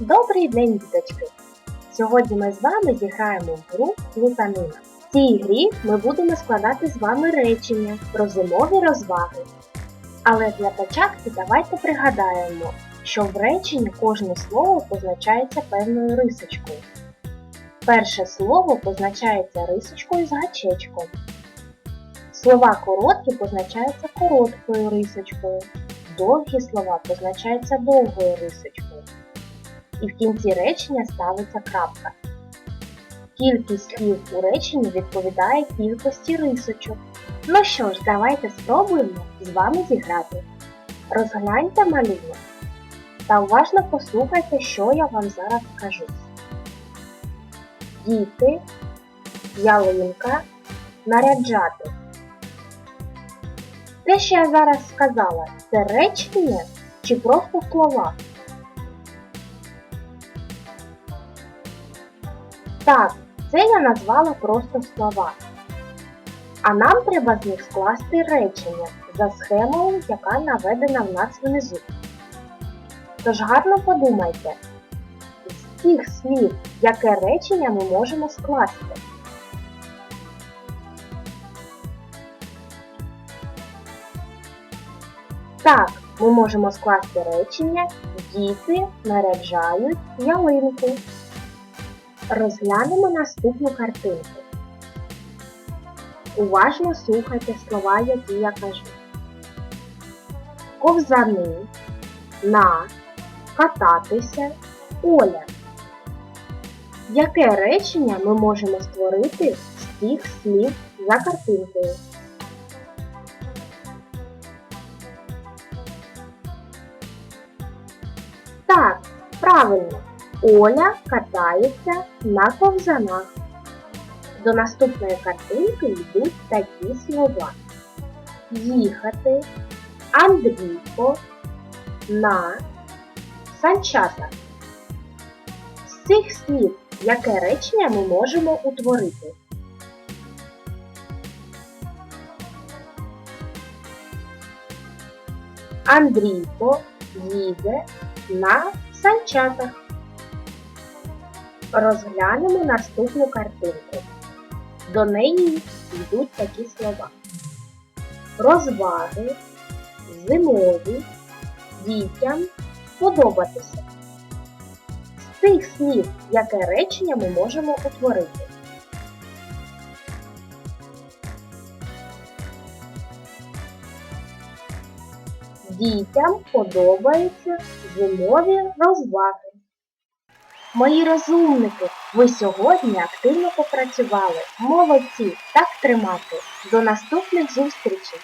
Добрий день, діточки! Сьогодні ми з вами зіграємо в гру Плутанина. В цій грі ми будемо складати з вами речення про зимові розваги. Але для початку давайте пригадаємо, що в реченні кожне слово позначається певною рисочкою. Перше слово позначається рисочкою з гачечком. Слова короткі позначаються короткою рисочкою. Довгі слова позначаються довгою рисочкою. І в кінці речення ставиться крапка. Кількість слів у реченні відповідає кількості рисочок. Ну що ж, давайте спробуємо з вами зіграти. Розгляньте малюнок та уважно послухайте, що я вам зараз скажу. Діти, ялинка, наряджати. Те, що я зараз сказала, це речення чи просто слова? Так, це я назвала просто слова. А нам треба з них скласти речення за схемою, яка наведена в нас внизу. Тож гарно подумайте, з цих слів, яке речення ми можемо скласти. Так, ми можемо скласти речення Діти наряджають ялинку. Розглянемо наступну картинку. Уважно слухайте слова, які я кажу. Ковзани, на, кататися, Оля. Яке речення ми можемо створити з цих слів за картинкою? Так, правильно. Оля катається на ковзанах. До наступної картинки йдуть такі слова. Їхати, Андрійко, на, санчата. З цих слів яке речення ми можемо утворити? Андрійко їде на санчатах. Розглянемо наступну картинку. До неї йдуть такі слова. Розваги, зимові, дітям подобатися. З цих слів яке речення ми можемо утворити? Дітям подобаються зимові розваги. Мої розумники, ви сьогодні активно попрацювали. Молодці, так тримати. До наступних зустрічей!